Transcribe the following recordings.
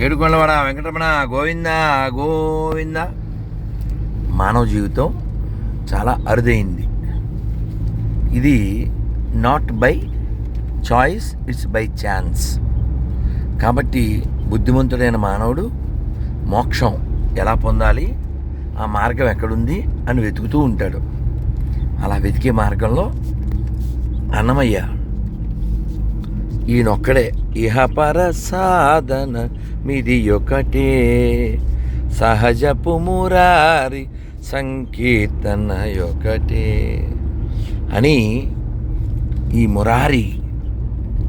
ఏడుకొండవాడ వెంకటరమణ గోవింద గోవింద. మానవ జీవితం చాలా అరుదైంది. ఇది not by choice it's by chance కాబట్టి బుద్ధిమంతుడైన మానవుడు మోక్షం ఎలా పొందాలి ఆ మార్గం ఎక్కడుంది అని వెతుకుతూ ఉంటాడు. అలా వెతికే మార్గంలో అన్నమయ్య ఈయనొక్కడే ఇహపర సాధన మిది ఒకటే సహజపు మురారి సంకీర్తన ఒకటే అని ఈ మురారి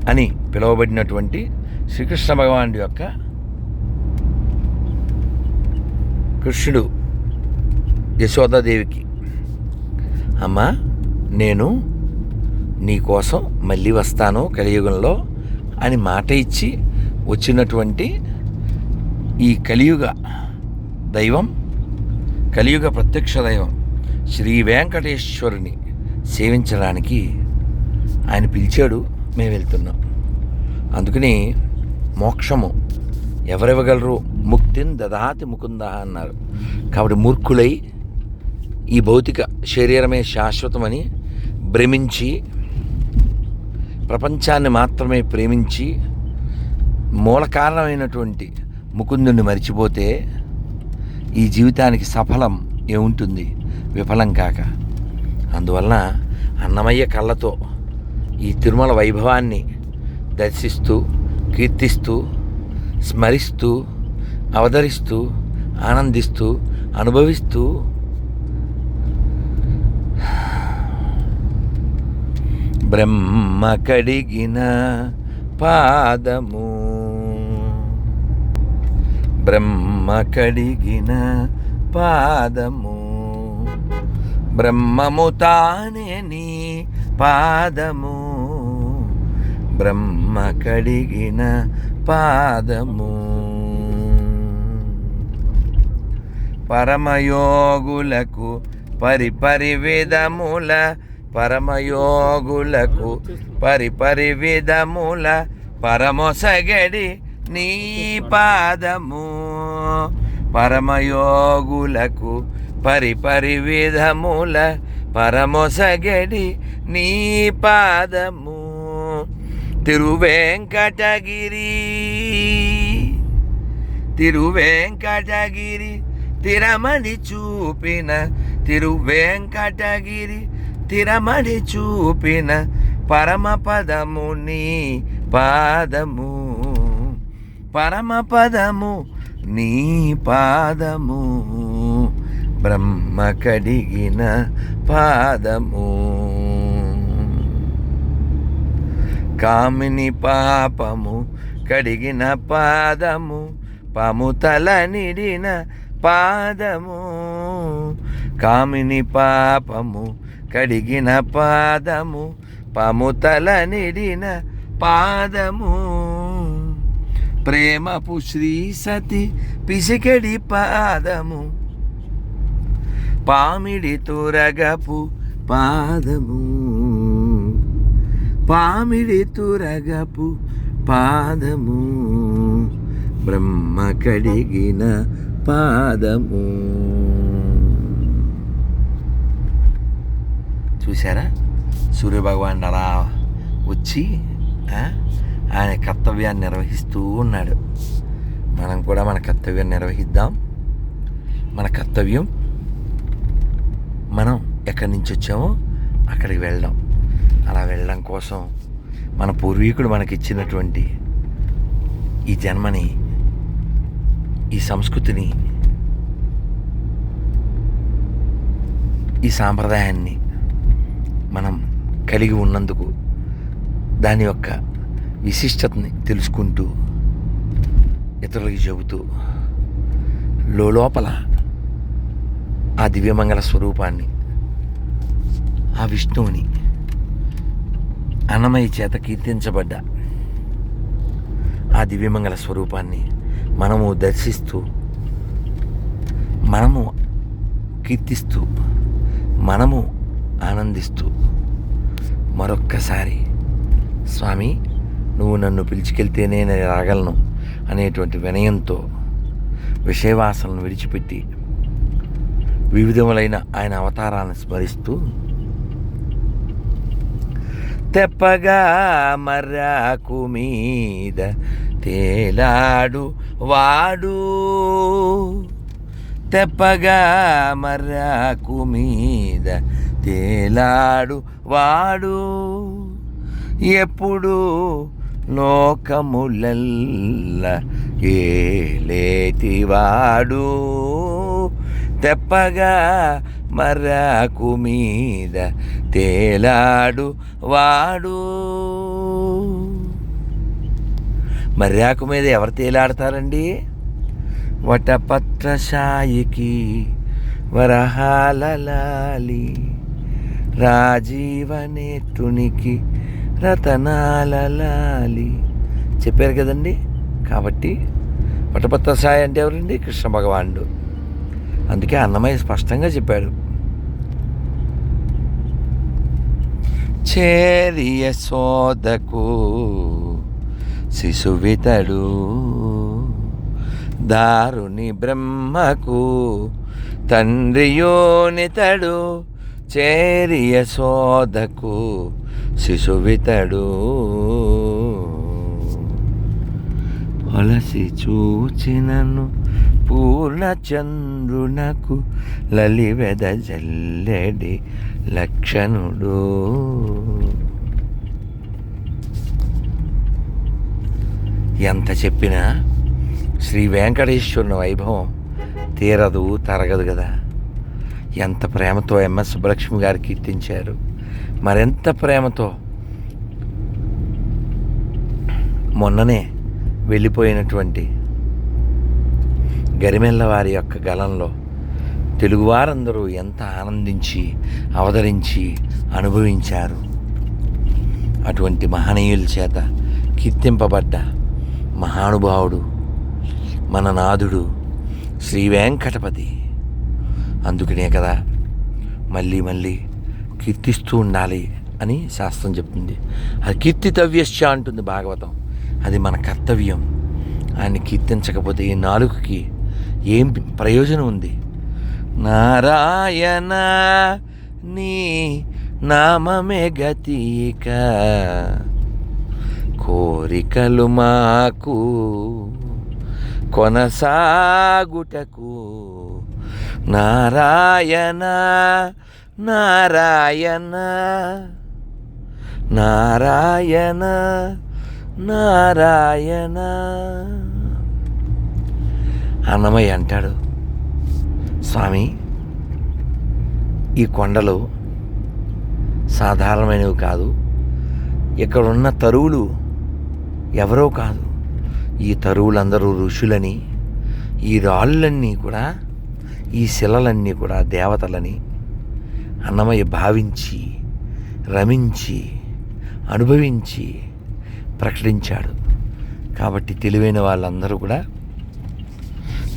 అని పిలువబడినటువంటి శ్రీకృష్ణ భగవానుడి యొక్క కృష్ణుడు యశోదాదేవికి అమ్మా నేను నీకోసం మళ్ళీ వస్తాను కలియుగంలో. అని మాట ఇచ్చి వచ్చినటువంటి ఈ కలియుగ దైవం కలియుగ ప్రత్యక్ష దైవం శ్రీ వెంకటేశ్వరుని సేవించడానికి ఆయన పిలిచాడు. మేము వెళ్తున్నాం. అందుకని మోక్షము ఎవరివ్వగలరు? ముక్తిని దదాతి ముకుంద అన్నారు. కాబట్టి మూర్ఖులై ఈ భౌతిక శరీరమే శాశ్వతమని భ్రమించి ప్రపంచాన్ని మాత్రమే ప్రేమించి మూల కారణమైనటువంటి ముకుందుని మరిచిపోతే ఈ జీవితానికి సఫలం ఏముంటుంది? విఫలం కాక. అందువలన అన్నమయ్య కళ్ళతో ఈ తిరుమల వైభవాన్ని దర్శిస్తూ కీర్తిస్తూ స్మరిస్తూ అవతరిస్తూ ఆనందిస్తూ అనుభవిస్తూ బ్రహ్మ కడిగిన పాదము. బ్రహ్మ కడిగిన పాదము. బ్రహ్మము తానే నీ పాదము. బ్రహ్మ కడిగిన పాదము. పరమయోగులకు పరిపరి విధముల పరమయోగులకు పరిపరి విధముల పరమొసగడి నీ పాదము. పరమయోగులకు పరిపరి విధముల పరమొసగడి నీ పాదము. తిరువెంకటగిరి తిరువెంకటగిరి తిరమణి చూపిన తిరువెంకటగిరి తిరమణి చూపిన పరమపదము నీ పాదము. పరమపదము నీ పాదము. బ్రహ్మ కడిగిన పాదము. కామిని పాపము కడిగిన పాదము. పాముతల నిడిన పాదము. కామిని పాపము కడిగిన పాదము పముతల నిడిన పాదము. ప్రేమపు శ్రీ సతి పిసికడి పాదము పామిడి తురగపు పాదము. పామిడి తురగపు పాదము బ్రహ్మ కడిగిన పాదము. చూసారా సూర్యభగవానుడు అలా వచ్చి ఆయన కర్తవ్యాన్ని నిర్వహిస్తూ ఉన్నాడు. మనం కూడా మన కర్తవ్యం నిర్వహిద్దాం. మన కర్తవ్యం మనం ఎక్కడి నుంచి వచ్చామో అక్కడికి వెళ్దాం. అలా వెళ్ళడం కోసం మన పూర్వీకుడు మనకి ఇచ్చినటువంటి ఈ జన్మని ఈ సంస్కృతిని ఈ సాంప్రదాయాన్ని మనం కలిగి ఉన్నందుకు దాని యొక్క విశిష్టతని తెలుసుకుంటూ ఇతరులకి చెబుతూ లోపల ఆ దివ్యమంగళ స్వరూపాన్ని ఆ విష్ణువుని అన్నమయ్య చేత కీర్తించబడ్డ ఆ దివ్యమంగళ స్వరూపాన్ని మనము దర్శిస్తూ మనము కీర్తిస్తూ మనము ఆనందిస్తూ మరొక్కసారి స్వామి నువ్వు నన్ను పిలిచికెళ్తేనే నేను రాగలను అనేటువంటి వినయంతో విషయవాసనను విడిచిపెట్టి వివిధములైన ఆయన అవతారాలను స్మరిస్తూ తెప్పగా మర్రాకు మీద తేలాడు వాడు తెప్పగా మర్రాకు మీద తేలాడు వాడు. ఎప్పుడు లోకములల్ల ఏలేటివాడు తెప్పగా మర్రాకు మీద తేలాడు వాడు. మర్రాకు మీద ఎవరు తేలాడతారండి? వటపత్రశాయికి వరహాలలాలి. రాజీవనేతునికి రతనాలలాలి చెప్పారు కదండి? కాబట్టి వటపత్రసాయి అంటే ఎవరండి? కృష్ణ భగవానుడు. అందుకే అన్నమయ్య స్పష్టంగా చెప్పాడు. చేరియ సోదకు శిశువితడు దారుని బ్రహ్మకు తండ్రియోనితడు చేరి సోదకు శిశువితడు వలసి చూచినను పూర్ణచంద్రునకు లలివెద జల్లెడి లక్షణుడు. ఎంత చెప్పినా శ్రీ వెంకటేశ్వరుని వైభవం తీరదు తరగదు కదా. ఎంత ప్రేమతో ఎంఎస్ సుబ్బలక్ష్మి గారు కీర్తించారు. మరెంత ప్రేమతో మొన్ననే వెళ్ళిపోయినటువంటి గరిమెల్ల వారి యొక్క గలంలో తెలుగువారందరూ ఎంత ఆనందించి అవతరించి అనుభవించారు. అటువంటి మహనీయుల చేత కీర్తింపబడ్డ మహానుభావుడు మన నాథుడు శ్రీ వెంకటపతి. అందుకనే కదా మళ్ళీ మళ్ళీ కీర్తిస్తూ ఉండాలి అని శాస్త్రం చెప్తుంది. అది కీర్తితవ్యశ్చ అంటుంది భాగవతం. అది మన కర్తవ్యం. ఆయన్ని కీర్తించకపోతే ఈ నాలుగుకి ఏం ప్రయోజనం ఉంది? నారాయణ నీ నామమే గతిక కోరికలు మాకు కొనసాగుటకు నారాయణ నారాయణ నారాయణ నారాయణ. అన్నమయ్య అంటాడు స్వామి ఈ కొండలు సాధారణమైనవి కాదు. ఇక్కడున్న తరువులు ఎవరో కాదు. ఈ తరువులందరూ ఋషులని ఈ రాళ్ళన్నీ కూడా ఈ శిలలన్నీ కూడా దేవతలని అన్నమయ్య భావించి రమించి అనుభవించి ప్రకటించాడు. కాబట్టి తెలివైన వాళ్ళందరూ కూడా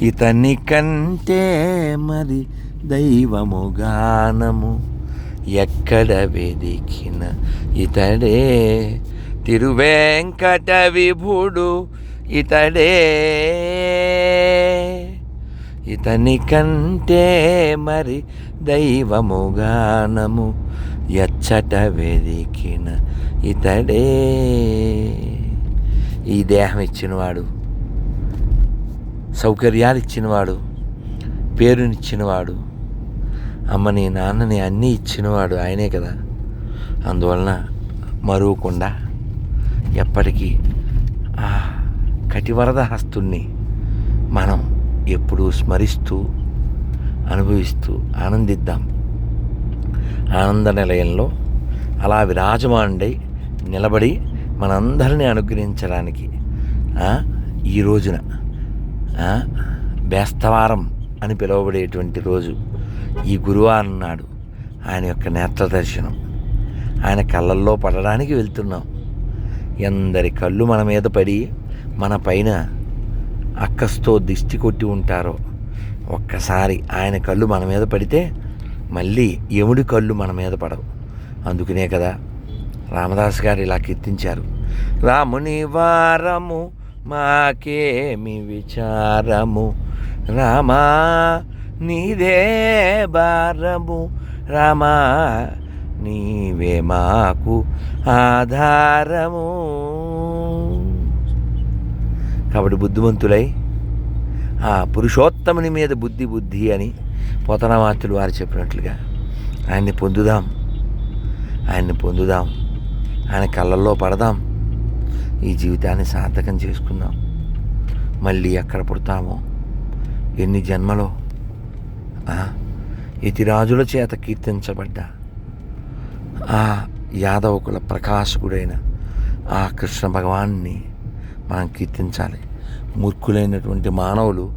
ఇతని కంటే మరి దైవము గానము ఎక్కడ వెదికిన ఇతడే తిరువేంకట విభుడు ఇతడే ఇతని కంటే మరి దైవము గానము ఎచ్చట వెదికిన ఇతడే. ఈ దేహం ఇచ్చినవాడు సౌకర్యాలు ఇచ్చినవాడు పేరునిచ్చినవాడు అమ్మని నాన్నని అన్నీ ఇచ్చినవాడు ఆయనే కదా. అందువలన మరువకుండా ఎప్పటికీ ఆ కటివరద హస్తుణ్ణి మనం ఎప్పుడూ స్మరిస్తూ అనుభవిస్తూ ఆనందిద్దాం. ఆనంద నిలయంలో అలా విరాజమాండై నిలబడి మనందరినీ అనుగ్రహించడానికి ఈ రోజున బేస్తవారం అని పిలువబడేటువంటి రోజు ఈ గురువారం నాడు ఆయన యొక్క నేత్ర దర్శనం. ఆయన కళ్ళల్లో పడడానికి వెళ్తున్నాం. ఎందరి కళ్ళు మన మీద పడి మన పైన అక్కస్తో దిష్టి కొట్టి ఉంటారో. ఒక్కసారి ఆయన కళ్ళు మన మీద పడితే మళ్ళీ యముడి కళ్ళు మన మీద పడవు. అందుకనే కదా రామదాస్ గారు ఇలా కీర్తించారు. రాముని వారము మాకేమి విచారము? రామా నీదే భారము. రామా నీవే మాకు ఆధారము. కాబట్టి బుద్ధిమంతులై ఆ పురుషోత్తముని మీద బుద్ధి బుద్ధి అని పోతనమాతులు వారు చెప్పినట్లుగా ఆయన్ని పొందుదాం. ఆయన్ని పొందుదాం. ఆయన కళ్ళల్లో పడదాం. ఈ జీవితాన్ని సార్థకం చేసుకుందాం. మళ్ళీ ఎక్కడ పుడతామో ఎన్ని జన్మలో ఆ, చేత కీర్తించబడ్డ ఆ యాదవకుల ప్రకాశకుడైన ఆ కృష్ణ భగవాన్ని మనం కీర్తించాలి. మూర్ఖులైనటువంటి మానవులు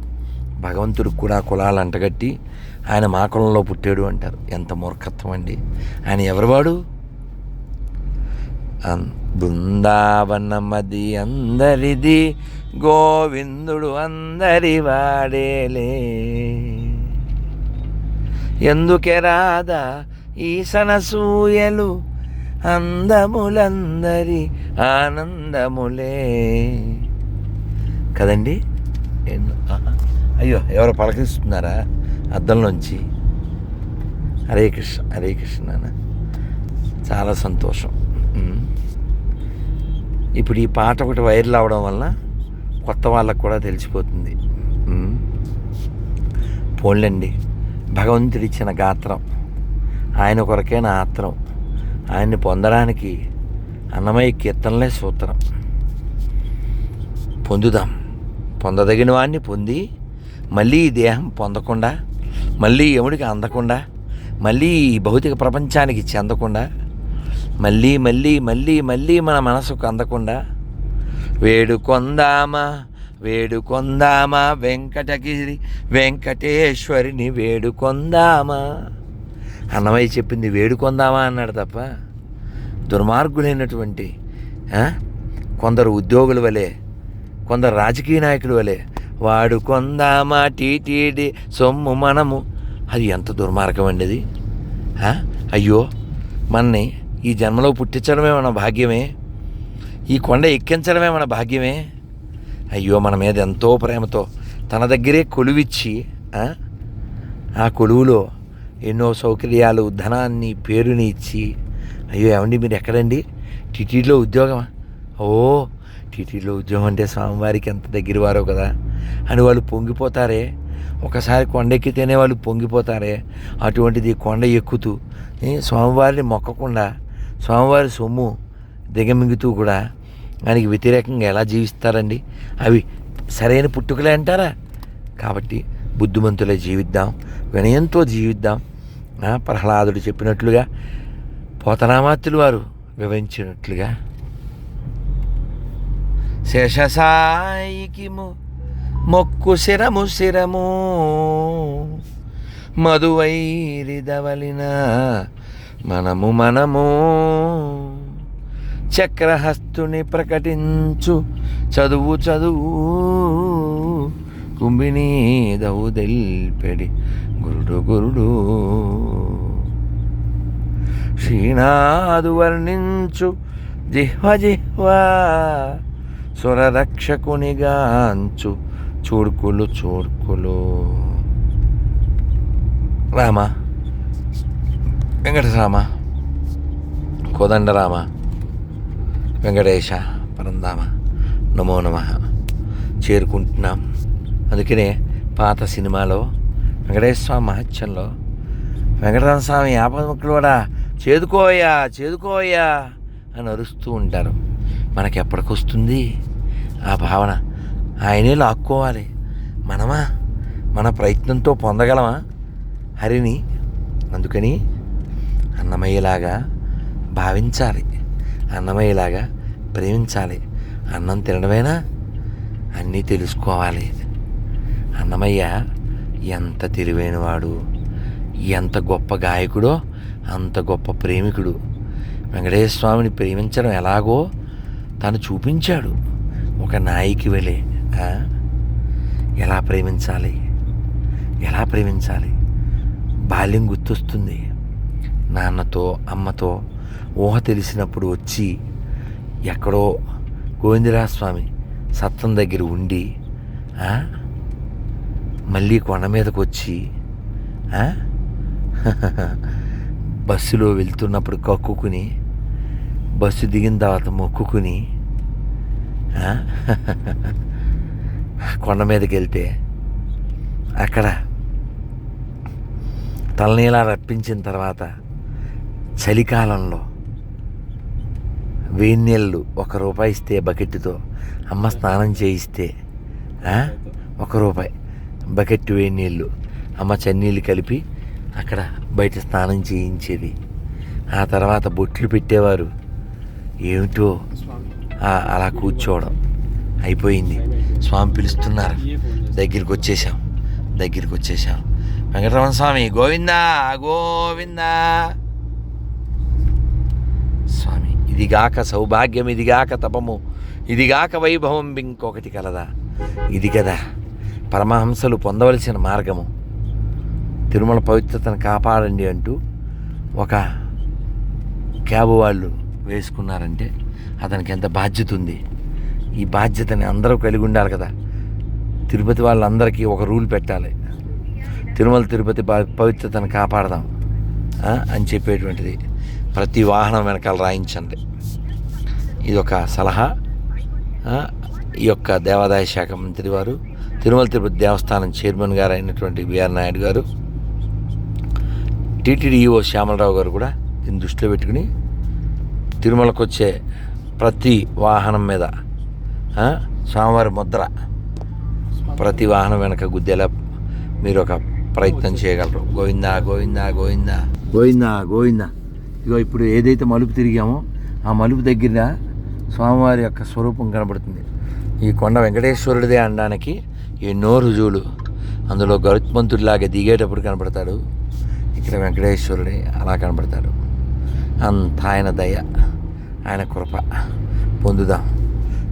భగవంతుడికి కూడా కులాలు అంటగట్టి ఆయన మా కులంలో పుట్టాడు అంటారు. ఎంత మూర్ఖత్వం అండి. ఆయన ఎవరివాడు? బృందావనమది అందరిది గోవిందుడు అందరి వాడేలే. ఎందుకే రాదా సనసూయలు అందములందరి ఆనందములే. కదండి? ఎన్నో అయ్యో ఎవరు పలకరిస్తున్నారా? అద్దంలోంచి హరే కృష్ణ హరే కృష్ణ నాన్న. చాలా సంతోషం. ఇప్పుడు ఈ పాట ఒకటి వైరల్ అవడం వల్ల కొత్త వాళ్ళకు కూడా తెలిసిపోతుంది. పోన్లండి. భగవంతుడిచ్చిన గాత్రం. ఆయన కొరకే నా ఆత్రం. ఆయన్ని పొందడానికి అన్నమయ్య కీర్తనలే సూత్రం. పొందుదాం. పొందదగిన వాడిని పొంది మళ్ళీ ఈ దేహం పొందకుండా మళ్ళీ ఎముడికి అందకుండా మళ్ళీ ఈ భౌతిక ప్రపంచానికి చెందకుండా మళ్ళీ మళ్ళీ మళ్ళీ మళ్ళీ మన మనసుకు అందకుండా వేడుకొందామా వేడుకొందామా వెంకటగిరి వెంకటేశ్వరిని వేడుకొందామా. అన్నమయ్య చెప్పింది వేడుకొందామా అన్నాడు తప్ప దుర్మార్గులైనటువంటి కొందరు ఉద్యోగుల వలె కొందరు రాజకీయ నాయకుల వలె వాడు కొందామా టీటీడీ సొమ్ము మనము. అది ఎంత దుర్మార్గం అండి అది? అయ్యో మనని ఈ జన్మలో పుట్టించడమే మన భాగ్యమే. ఈ కొండ ఎక్కించడమే మన భాగ్యమే. అయ్యో మన మీద ఎంతో ప్రేమతో తన దగ్గరే కొలువిచ్చి ఆ కొలువులో ఎన్నో సౌకర్యాలు ధనాన్ని పేరుని ఇచ్చి అయ్యో ఏమండి మీరు ఎక్కడండి? టీటీడీలో ఉద్యోగమా? ఓ టీటీడీలో ఉద్యోగం అంటే స్వామివారికి ఎంత దగ్గరవారో కదా. అని వాళ్ళు పొంగిపోతారే. ఒకసారి కొండ ఎక్కితేనే వాళ్ళు పొంగిపోతారే. అటువంటిది కొండ ఎక్కుతూ స్వామివారిని మొక్కకుండా స్వామివారి సొమ్ము దిగమింగుతూ కూడా ఆయనకి వ్యతిరేకంగా ఎలా జీవిస్తారండి? అవి సరైన పుట్టుకలే అంటారా? కాబట్టి బుద్ధిమంతులే జీవిద్దాం వినయంతో జీవిద్దాం. ప్రహ్లాదుడు చెప్పినట్లుగా పోతనామాత్యులు వారు వివరించినట్లుగా. శేషసాయికి మొక్కు శిరము శిరము మధువైరిదవలిన మనము మనము చక్రహస్తుని ప్రకటించు చదువు చదువు. కుంభినీ దౌదెల్పెడి గురుడు గురుడు. శ్రీనాథు వర్ణించు జిహ్వ జిహ్వ. స్వరరక్షకునిగాంచు చూడ్కులు చూడ్కులు రామ. వెంకటరామ. కోదండరామ. వెంకటేశ. పరందామ నమో నమ. చేరుకుంటున్నాం. అందుకనే పాత సినిమాలో వెంకటేశ్వర స్వామి మహత్యంలో వెంకటరామ స్వామి యాపముఖులు కూడా చేదుకోయా చేదుకోయా అని అరుస్తూ ఉంటారు. మనకి ఎప్పటికొస్తుంది ఆ భావన ఆయనే లాక్కోవాలి. మనమా? మన ప్రయత్నంతో పొందగలమా? హరిని? అందుకని అన్నమయ్యలాగా భావించాలి. అన్నమయ్యలాగా ప్రేమించాలి. అన్నం తినడమేనా? అన్నీ తెలుసుకోవాలి. అన్నమయ్య ఎంత తెలివైనవాడు ఎంత గొప్ప గాయకుడో అంత గొప్ప ప్రేమికుడు. వెంకటేశ్వర స్వామిని ప్రేమించడం ఎలాగో తను చూపించాడు. ఒక నాయికి వెళ్ళే ఎలా ప్రేమించాలి? ఎలా ప్రేమించాలి? బాల్యం గుర్తొస్తుంది. నాన్నతో అమ్మతో ఊహ తెలిసినప్పుడు వచ్చి ఎక్కడో గోవిందరాజ స్వామి సత్తం దగ్గర ఉండి ఆ? మళ్ళీ కొండ మీదకి వచ్చి బస్సులో వెళ్తున్నప్పుడు కక్కుకుని బస్సు దిగిన తర్వాత మొక్కుకుని కొండ మీదకి వెళ్తే అక్కడ తలనీలా రప్పించిన తర్వాత చలికాలంలో వేడి నీళ్ళు ఒక రూపాయి ఇస్తే బకెట్తో అమ్మ స్నానం చేయిస్తే ఒక రూపాయి. బకెట్ వేడి నీళ్ళు అమ్మ చన్నీళ్ళు కలిపి అక్కడ బయట స్నానం చేయించేది. ఆ తర్వాత బొట్లు పెట్టేవారు. ఏమిటో అలా కూర్చోవడం. అయిపోయింది. స్వామి పిలుస్తున్నారు. దగ్గరికి వచ్చేసాం దగ్గరికి వచ్చేసాం వెంకటరమణ స్వామి గోవిందా గోవిందా. స్వామి ఇదిగాక సౌభాగ్యం ఇదిగాక తపము ఇదిగాక వైభవం ఇంకొకటి కలదా. ఇది కదా పరమహంసలు పొందవలసిన మార్గము. తిరుమల పవిత్రతను కాపాడండి అంటూ ఒక క్యాబ్ వాళ్ళు వేసుకున్నారంటే అతనికి ఎంత బాధ్యత ఉంది. ఈ బాధ్యతని అందరూ కలిగి ఉండాలి కదా. తిరుపతి వాళ్ళందరికీ ఒక రూల్ పెట్టాలి. తిరుమల తిరుపతి పవిత్రతను కాపాడదాం. అని చెప్పేటువంటిది. ప్రతి వాహనం వెనకాల రాయించండి. ఇది ఒక సలహా ఈ యొక్క దేవాదాయ శాఖ మంత్రి వారు తిరుమల తిరుపతి దేవస్థానం చైర్మన్ గారు అయినటువంటి విఆర్ నాయుడు గారు టీటీడీఈఓ శ్యామలరావు గారు కూడా దీన్ని దృష్టిలో పెట్టుకుని తిరుమలకు వచ్చే ప్రతి వాహనం మీద స్వామివారి ముద్ర ప్రతి వాహనం వెనక గుద్దేలా మీరు ఒక ప్రయత్నం చేయగలరు. గోవిందా గోవిందా గోవిందా. గోవిందా గోవిందా. ఇగో ఇప్పుడు ఏదైతే మలుపు తిరిగామో ఆ మలుపు దగ్గర స్వామివారి యొక్క స్వరూపం కనబడుతుంది. ఈ కొండ వెంకటేశ్వరుడిదే అనడానికి ఎన్నో రుజువులు. అందులో గరుత్మంతుడిలాగా దిగేటప్పుడు కనపడతాడు. ఇక్కడ వెంకటేశ్వరుడే అలా కనపడతాడు. అంత ఆయన దయ ఆయన కృప. పొందుదాం.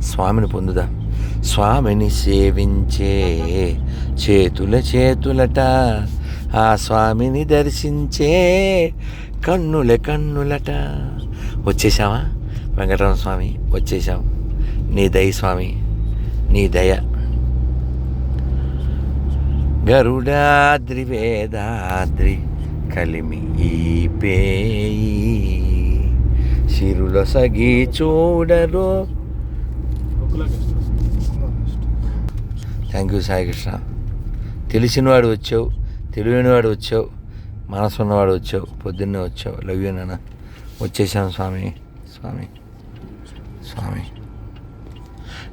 స్వామిని పొందుదాం. స్వామిని సేవించే చేతుల చేతులట ఆ స్వామిని దర్శించే కన్నుల కన్నులట. వచ్చేసామా వెంకటరమణ స్వామి వచ్చేసాం నీ దయ స్వామి నీ దయ. గరుడాద్రి వేదాద్రి కలిమి ఈ పేయి. సిరుల సగి చూడరు. Thank you Sai Krishna. తెలిసినవాడు వచ్చావు తెలివైనవాడు వచ్చావు మనసు ఉన్నవాడు వచ్చావు పొద్దున్నే వచ్చావు. లవ్ యూ నాన్న. వచ్చేసాను స్వామి స్వామి స్వామి.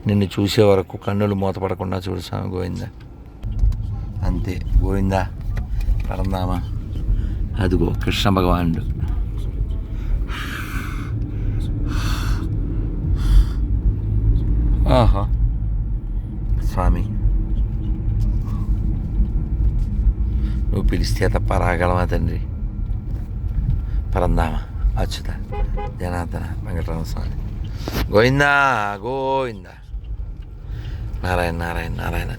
నిన్ను చూసే వరకు కన్నులు మూతపడకుండా చూడు స్వామి గోవిందా. అంతే గోవిందా పరందామా అదిగో కృష్ణ భగవానుడు ఆహా స్వామి నువ్వు పిలిస్తే తప్ప రాగలమా తండ్రి పరందామా అచ్యుత జనార్దన వెంకటరమణ స్వామి గోవిందా గోవిందా నారాయణ నారాయణ నారాయణ